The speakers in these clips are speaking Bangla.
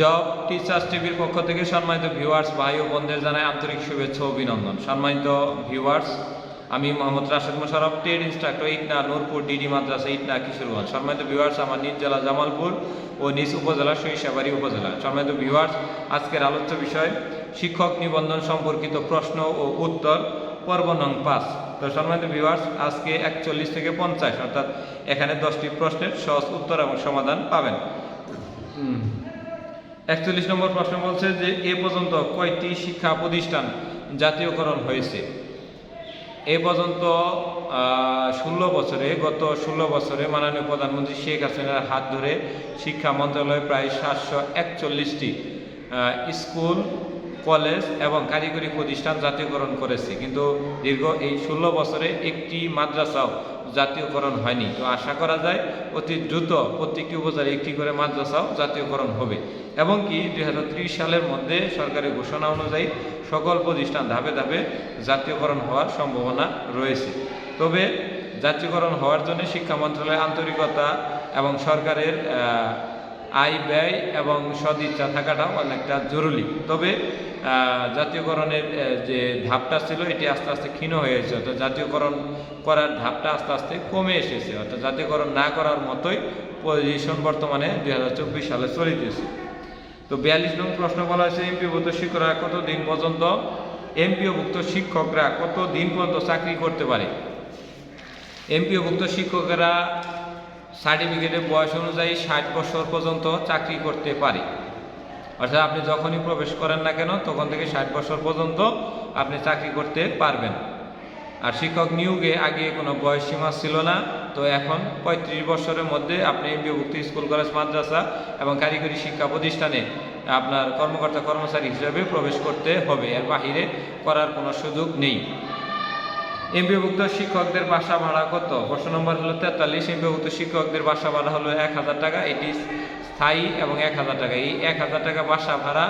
জব টিচার্স টিভির পক্ষ থেকে সম্মানিত ভিউয়ার্স, ভাই ও বোনদের জানাই আন্তরিক শুভেচ্ছা অভিনন্দন। সম্মানিত ভিউয়ার্স, আমি মোহাম্মদ রাশেদ মোশারফ টেড ইনস্ট্রাক্টর ইটনা, নূরপুর ডিডি মাদ্রাসা, ইটনা, কিশোরগঞ্জ। সম্মানিত ভিউয়ার্স, আমার নিজ জেলা জামালপুর ও নিজ উপজেলা সরিষাবাড়ি উপজেলা। সম্মানিত ভিউয়ার্স, আজকের আলোচ্য বিষয়, শিক্ষক নিবন্ধন সম্পর্কিত প্রশ্ন ও উত্তর, পর্ব নং পাঁচ। তো সম্মানিত ভিউয়ার্স, আজকে একচল্লিশ থেকে পঞ্চাশ, অর্থাৎ এখানে দশটি প্রশ্নের সহজ উত্তর এবং সমাধান পাবেন। একচল্লিশ নম্বর প্রশ্ন বলছে যে, এ পর্যন্ত কয়টি শিক্ষা প্রতিষ্ঠান জাতীয়করণ হয়েছে? এ পর্যন্ত ষোলো বছরে, গত ষোলো বছরে মাননীয় প্রধানমন্ত্রী শেখ হাসিনার হাত ধরে শিক্ষা মন্ত্রণালয় প্রায় সাতশো একচল্লিশটি স্কুল, কলেজ এবং কারিগরি প্রতিষ্ঠান জাতীয়করণ করেছে। কিন্তু দীর্ঘ এই ষোলো বছরে একটি মাদ্রাসাও জাতীয়করণ হয়নি। তো আশা করা যায় অতি দ্রুত প্রত্যেকটি উপজেলায় একটি করে মাদ্রাসাও জাতীয়করণ হবে। এবং কি দু হাজার ত্রিশ সালের মধ্যে সরকারের ঘোষণা অনুযায়ী সকল প্রতিষ্ঠান ধাপে ধাপে জাতীয়করণ হওয়ার সম্ভাবনা রয়েছে। তবে জাতীয়করণ হওয়ার জন্য শিক্ষা মন্ত্রণালয়ের আন্তরিকতা এবং সরকারের আয় ব্যয় এবং সদিচ্ছা থাকাটাও অনেকটা জরুরি। তবে জাতীয়করণের যে ধাপটা ছিল, এটি আস্তে আস্তে ক্ষীণ হয়ে এসেছে। অর্থাৎ জাতীয়করণ করার ধাপটা আস্তে আস্তে কমে এসেছে। অর্থাৎ জাতীয়করণ না করার মতোই পজিশন বর্তমানে দুই হাজার চব্বিশ সালে চলিতেছে। তো বিয়াল্লিশ নং প্রশ্ন বলা হয়েছে, এমপিভুক্ত শিক্ষকরা কত দিন পর্যন্ত এমপিওভুক্ত শিক্ষকরা কত দিন পর্যন্ত চাকরি করতে পারে? এমপিওভুক্ত শিক্ষকেরা সার্টিফিকেটের বয়স অনুযায়ী ষাট বছর পর্যন্ত চাকরি করতে পারে। অর্থাৎ আপনি যখনই প্রবেশ করেন না কেন, তখন থেকে ষাট বছর পর্যন্ত আপনি চাকরি করতে পারবেন। আর শিক্ষক নিয়োগে আগে কোনো বয়স সীমা ছিল না, তো এখন পঁয়ত্রিশ বছরের মধ্যে আপনি এমপিওভুক্ত স্কুল, কলেজ, মাদ্রাসা এবং কারিগরি শিক্ষা প্রতিষ্ঠানে আপনার কর্মকর্তা কর্মচারী হিসেবে প্রবেশ করতে হবে। এর বাহিরে করার কোনো সুযোগ নেই। এমপিভুক্ত শিক্ষকদের বাসা ভাড়া কত? প্রশ্ন নম্বর হলো তেতাল্লিশ। এমপিভুক্ত শিক্ষকদের বাসা ভাড়া হলো এক হাজার টাকা। এটি স্থায়ী এবং এক হাজার টাকা। এই এক হাজার টাকা বাসা ভাড়া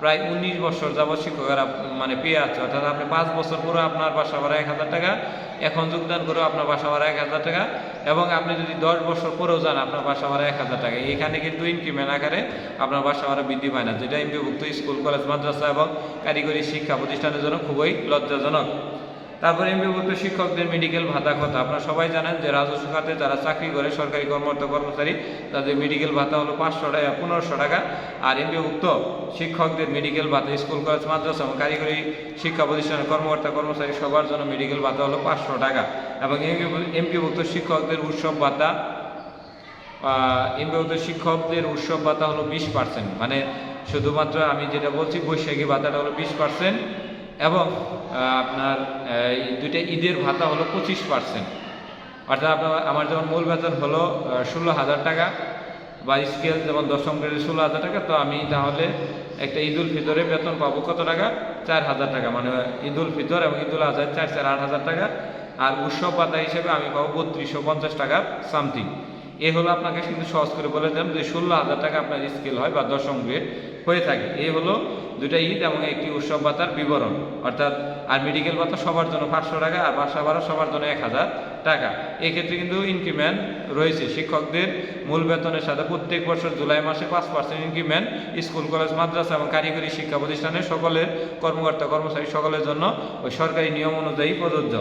প্রায় উনিশ বছর যাবৎ শিক্ষকেরা মানে পেয়ে আছে। অর্থাৎ আপনি পাঁচ বছর পরে আপনার বাসা ভাড়া এক হাজার টাকা, এখন যোগদান করেও আপনার বাসা ভাড়া এক হাজার টাকা এবং আপনি যদি দশ বছর পরেও যান, আপনার বাসা ভাড়া এক হাজার টাকা। এখানে কিন্তু ইনক্রিমেন্ট আকারে আপনার বাসা ভাড়া বৃদ্ধি পায় না, যেটা এমপিভুক্ত স্কুল, কলেজ, মাদ্রাসা এবং কারিগরি শিক্ষা প্রতিষ্ঠানের জন্য খুবই লজ্জাজনক। তারপরে এমবিভুক্ত শিক্ষকদের মেডিকেল ভাতা কথা। আপনারা সবাই জানেন যে রাজস্ব খাতে যারা চাকরি করে, সরকারি কর্মরত কর্মচারী, তাদের মেডিকেল ভাতা হলো পাঁচশো টাকা, পনেরোশো টাকা। আর এমবিভুক্ত শিক্ষকদের মেডিকেল ভাতা, স্কুল, কলেজ, মাদ্রাসা এবং কারিগরি শিক্ষা প্রতিষ্ঠানের কর্মকর্তা, কর্মচারী সবার জন্য মেডিকেল ভাতা হলো পাঁচশো টাকা। এবং এমপিভুক্ত শিক্ষকদের উৎসব ভাতা এমবিভুক্ত শিক্ষকদের উৎসব ভাতা হলো বিশ পার্সেন্ট মানে শুধুমাত্র আমি যেটা বলছি, বৈশাখী ভাতাটা হলো বিশ পার্সেন্ট এবং আপনার দুইটা ঈদের ভাতা হলো পঁচিশ পার্সেন্ট অর্থাৎ আপনার, আমার যেমন মূল বেতন হলো ষোলো হাজার টাকা, বা স্কেল যেমন দশম গ্রেডের ষোলো হাজার টাকা, তো আমি তাহলে একটা ঈদুল ফিতরে বেতন পাবো কত টাকা? চার হাজার টাকা মানে ঈদুল ফিতর এবং ঈদুল আজহার চার চার আট হাজার টাকা। আর উৎসব ভাতা হিসেবে আমি পাবো বত্রিশশো পঞ্চাশ টাকা, সামথিং। এ হলো আপনাকে কিন্তু সহজ করে বলে দিলাম যে ষোলো হাজার টাকা আপনার স্কেল হয় বা দশম গ্রেড হয়ে থাকে। এই হলো দুইটা ঈদ এবং একটি উৎসব ভাতার বিবরণ। অর্থাৎ আর মেডিকেল ভাতা সবার জন্য পাঁচশো টাকা, আর বাসা ভাড়া সবার জন্য এক হাজার টাকা। এক্ষেত্রে কিন্তু ইনক্রিমেন্ট রয়েছে। শিক্ষকদের মূল বেতনের সাথে প্রত্যেক বছর জুলাই মাসে পাঁচ পার্সেন্ট ইনক্রিমেন্ট স্কুল কলেজ মাদ্রাসা এবং কারিগরি শিক্ষা প্রতিষ্ঠানের সকলের কর্মকর্তা, কর্মচারী সকলের জন্য ওই সরকারি নিয়ম অনুযায়ী প্রযোজ্য।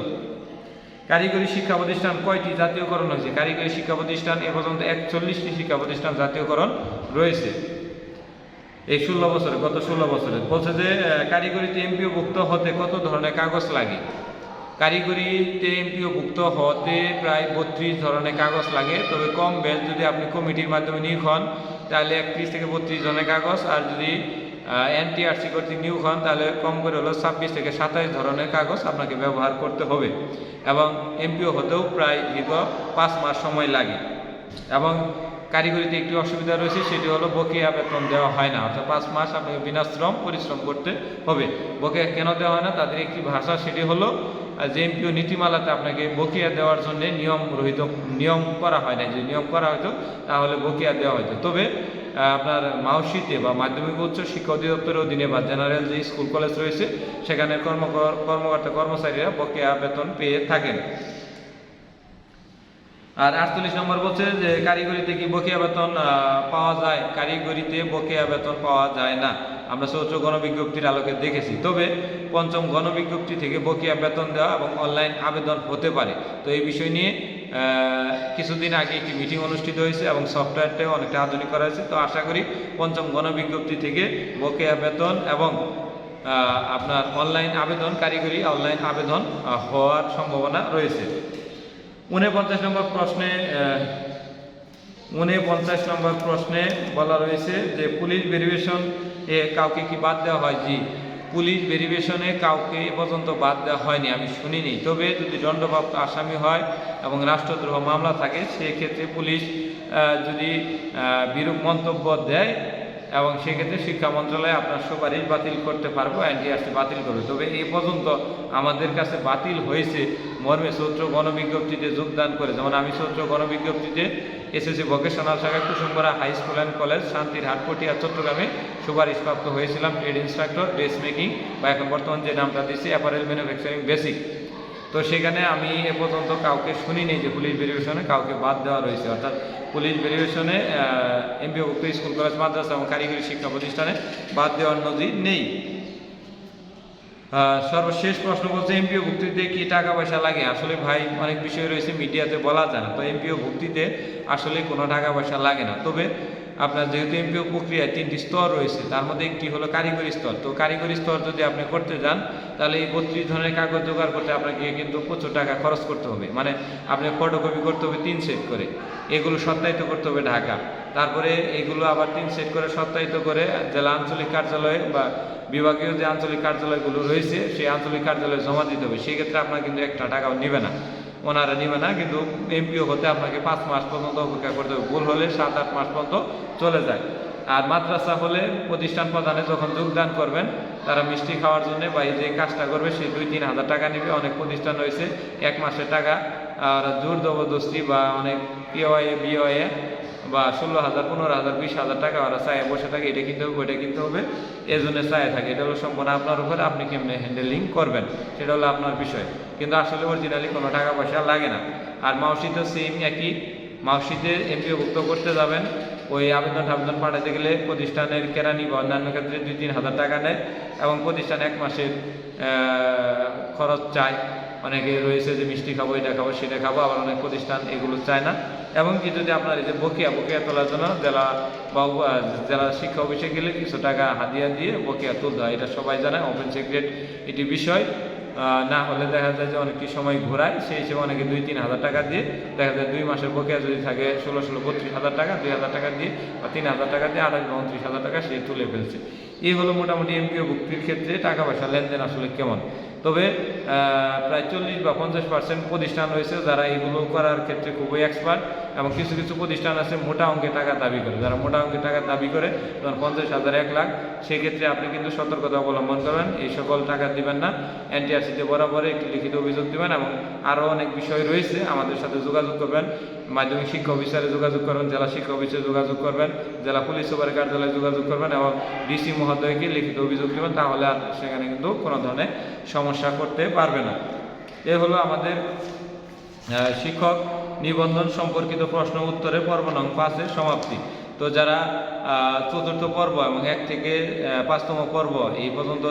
কারিগরি শিক্ষা প্রতিষ্ঠান কয়টি জাতীয়করণ হয়েছে? কারিগরি শিক্ষা প্রতিষ্ঠান এ পর্যন্ত একচল্লিশটি শিক্ষা প্রতিষ্ঠান জাতীয়করণ রয়েছে। এই ষোলো বছরে, গত ষোলো বছরে। বলছে যে কারিগরিতে এমপিও ভুক্ত হতে কত ধরনের কাগজ লাগে? কারিগরিতে এমপিও ভুক্ত হতে প্রায় বত্রিশ ধরনের কাগজ লাগে। তবে কম বেশ যদি আপনি কমিটির মাধ্যমে নিয়োগ হন, তাহলে একত্রিশ থেকে বত্রিশ ধরনের কাগজ। আর যদি এনটিআরসি কর্তৃক নিয়োগ হন তাহলে কম করে হলো ছাব্বিশ থেকে সাতাইশ ধরনের কাগজ আপনাকে ব্যবহার করতে হবে। এবং এমপিও হতেও প্রায় দীর্ঘ পাঁচ মাস সময় লাগে। এবং কারিগরিতে একটি অসুবিধা রয়েছে, সেটি হলো বকেয়া বেতন দেওয়া হয় না। অর্থাৎ পাঁচ মাস আপনাকে বিনাশ্রম পরিশ্রম করতে হবে। বকেয়া কেন দেওয়া হয় না? তাদের একটি ভাষা, সেটি হলো আহ, যে এমপিও নীতিমালাতে আপনাকে বকেয়া দেওয়ার জন্য নিয়ম রহিত নিয়ম করা হয় না যদি নিয়ম করা হতো তাহলে বকেয়া দেওয়া হতো তবে আপনার মাউসিতে বা মাধ্যমিক উচ্চ শিক্ষা অধিদপ্তরের অধীনে বা জেনারেল যে স্কুল কলেজ রয়েছে সেখানে কর্মকর কর্মকর্তা কর্মচারীরা বকেয়া বেতন পেয়ে থাকেন। আর আটচল্লিশ নম্বর বলছে যে কারিগরিতে কি বকেয়া বেতন পাওয়া যায়? কারিগরিতে বকেয়া বেতন পাওয়া যায় না। আমরা চৌত্র গণবিজ্ঞপ্তির আলোকে দেখেছি। তবে পঞ্চম গণবিজ্ঞপ্তি থেকে বকেয়া বেতন দেওয়া এবং অনলাইন আবেদন হতে পারে। তো এই বিষয় নিয়ে কিছুদিন আগে একটি মিটিং অনুষ্ঠিত হয়েছে এবং সফটওয়্যারটাও অনেকটা আধুনিক করা হয়েছে। তো আশা করি পঞ্চম গণবিজ্ঞপ্তি থেকে বকেয়া বেতন এবং আপনার অনলাইন আবেদন কারিগরি অনলাইন আবেদন হওয়ার সম্ভাবনা রয়েছে। উনপঞ্চাশ নম্বর প্রশ্নে উনপঞ্চাশ নম্বর প্রশ্নে বলা রয়েছে যে পুলিশ ভেরিফিকেশন এ কাউকে কি বাদ দেওয়া হয়? জি। পুলিশ ভেরিফিকেশনে কাউকে এ পর্যন্ত বাদ দেওয়া হয়নি, আমি শুনিনি। তবে যদি দণ্ডপ্রাপ্ত আসামি হয় এবং রাষ্ট্রদ্রোহ মামলা থাকে, সেক্ষেত্রে পুলিশ যদি বিরূপ মন্তব্য দেয় এবং সেক্ষেত্রে শিক্ষা মন্ত্রণালয় আপনার সুপারিশ বাতিল করতে পারব, এনটিআরসি বাতিল করবে। তবে এ পর্যন্ত আমাদের কাছে বাতিল হয়েছে, মর্মে সৌত্র গণবিজ্ঞপ্তিতে যোগদান করে। যেমন আমি সৌত্র গণবিজ্ঞপ্তিতে এসএসসি ভোকেশনাল শাখা Kusumpara high school and college শান্তির হাটপটিয়া, চট্টগ্রামে সুপারিশপ্রাপ্ত হয়েছিলাম ট্রেড ইনস্ট্রাক্টর ড্রেস মেকিং বা এখন বর্তমান যে নামটা দিচ্ছি অ্যাপারেল ম্যানুফ্যাকচারিং বেসিক তো সেখানে আমি এ পর্যন্ত কাউকে শুনিনি যে পুলিশ ভেরিফিকেশনে কাউকে বাদ দেওয়া রয়েছে। অর্থাৎ পুলিশ ভেরিফিকেশনে এমপিওভুক্ত স্কুল কলেজ মাদ্রাসা এবং কারিগরি শিক্ষা প্রতিষ্ঠানে বাদ দেওয়ার নজির নেই। সর্বশেষ প্রশ্ন বলছে এমপিও ভুক্তিতে কি টাকা পয়সা লাগে? আসলে ভাই, অনেক বিষয় রয়েছে মিডিয়াতে বলা যায় না, তো এমপিও ভুক্তিতে আসলে কোনো টাকা পয়সা লাগে না। তবে আপনার যেহেতু এমপিও প্রক্রিয়ায় তিনটি স্তর রয়েছে, তার মধ্যে একটি হলো কারিগরি স্তর। তো কারিগরি স্তর যদি আপনি করতে যান, তাহলে এই বত্রিশ ধরনের কাগজ জোগাড় করতে আপনাকে কিন্তু প্রচুর টাকা খরচ করতে হবে। মানে আপনি ফটোকপি করতে হবে তিন সেট করে। এগুলো সত্যায়িত করতে হবে ঢাকা। তারপরে এগুলো আবার তিন সেট করে সত্যায়িত করে জেলা আঞ্চলিক কার্যালয়ে বা বিভাগীয় যে আঞ্চলিক কার্যালয়গুলো রয়েছে, সেই আঞ্চলিক কার্যালয়ে জমা দিতে হবে। সেক্ষেত্রে আপনার কিন্তু একটা টাকাও নেবে না। ওনারা নিবে না, কিন্তু এমপিও হতে আপনাকে পাঁচ মাস পর্যন্ত অপেক্ষা করতে হবে। ভুল হলে সাত, আট মাস পর্যন্ত চলে যায়। আর মাদ্রাসা হলে প্রতিষ্ঠান প্রধানে যখন যোগদান করবেন, তারা মিষ্টি খাওয়ার জন্য বা এই যে কাজটা করবে সেই দুই, তিন হাজার টাকা নেবে। অনেক প্রতিষ্ঠান রয়েছে, এক মাসের টাকা, আর জোর জবরদস্তি বা অনেক পিওয়ে বিওয়ে বা ষোলো হাজার, পনেরো হাজার, বিশ হাজার টাকা ওরা চায় বসে থাকে, এটা কিনতে হবে, ওইটা কিনতে হবে এই জন্য চায় থাকে। এটা হলো সম্পূর্ণ আপনার উপরে আপনি কেমনে হ্যান্ডেলিং করবেন, সেটা হলো আপনার বিষয়। কিন্তু আসলে অরিজিনালি কোনো টাকা পয়সা লাগে না। আর মাউসিতে সেম একই। মাউসিতে এমপিওভুক্ত করতে যাবেন, ওই আবেদন আবেদন পাঠাতে গেলে প্রতিষ্ঠানের কেরানি বা অন্যান্য ক্ষেত্রে দুই, তিন হাজার টাকা নেয় এবং প্রতিষ্ঠান এক মাসের খরচ চায়। অনেকে রয়েছে যে মিষ্টি খাব, এটা খাব, সেটা খাব, আবার অনেক প্রতিষ্ঠান এগুলো চায় না। এবং কি যদি আপনার এই যে বকেয়া বকেয়া তোলার জন্য জেলা বা জেলা শিক্ষা অফিসে গেলে কিছু টাকা হাদিয়া দিয়ে বকেয়া তুলতে হয়। এটা সবাই জানে ওপেন সিক্রেট এটি বিষয়। না হলে দেখা যায় যে অনেকটি সময় ঘোরায়, সেই হিসেবে অনেকে দুই, তিন হাজার টাকা দিয়ে দেখা যায় দুই মাসের বকেয়া যদি থাকে ষোলো ষোলো, বত্রিশ হাজার টাকা, দুই হাজার টাকা দিয়ে বা তিন হাজার টাকা দিয়ে আঠাশ উনত্রিশ হাজার টাকা সে তুলে ফেলছে। এই হলো মোটামুটি এমপিও ভুক্তির ক্ষেত্রে টাকা পয়সা লেনদেন আসলে কেমন? তবে প্রায় চল্লিশ বা পঞ্চাশ পার্সেন্ট প্রতিষ্ঠান রয়েছে যারা এগুলো করার ক্ষেত্রে খুবই এক্সপার্ট এবং কিছু কিছু প্রতিষ্ঠান আছে মোটা অঙ্কের টাকা দাবি করে। যারা মোটা অঙ্কের টাকা দাবি করে ধরুন পঞ্চাশ হাজার, এক লাখ, সেক্ষেত্রে আপনি কিন্তু সতর্কতা অবলম্বন করবেন। এই সকল টাকা দিবেন না। এনটিআরসিতে বরাবর একটি লিখিত অভিযোগ দিবেন এবং আরও অনেক বিষয় রয়েছে। আমাদের সাথে যোগাযোগ করবেন। মাধ্যমিক শিক্ষা অফিসারে যোগাযোগ করবেন, জেলা শিক্ষা অফিসে যোগাযোগ করবেন, জেলা পুলিশ সুপারের কার্যালয়ে যোগাযোগ করবেন এবং ডিসি মহোদয়কে লিখিত অভিযোগ দেবেন। তাহলে সেখানে কিন্তু কোনো ধরনের সমস্যা করতে পারবে না। এ হলো আমাদের শিক্ষক নিবন্ধন সম্পর্কিত প্রশ্ন উত্তরে পর্ব নং পাঁচের সমাপ্তি। তো যারা চতুর্থ পর্ব এবং এক থেকে পাঁচতম পর্ব এই পর্যন্ত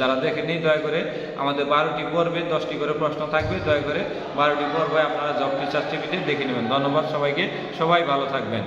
যারা দেখেননি দয়া করে আমাদের বারোটি পর্বে দশটি করে প্রশ্ন থাকবে, দয়া করে বারোটি পর্বে আপনারা জব টিচার টিভিতে দেখে নেবেন। ধন্যবাদ সবাইকে। সবাই ভালো থাকবেন।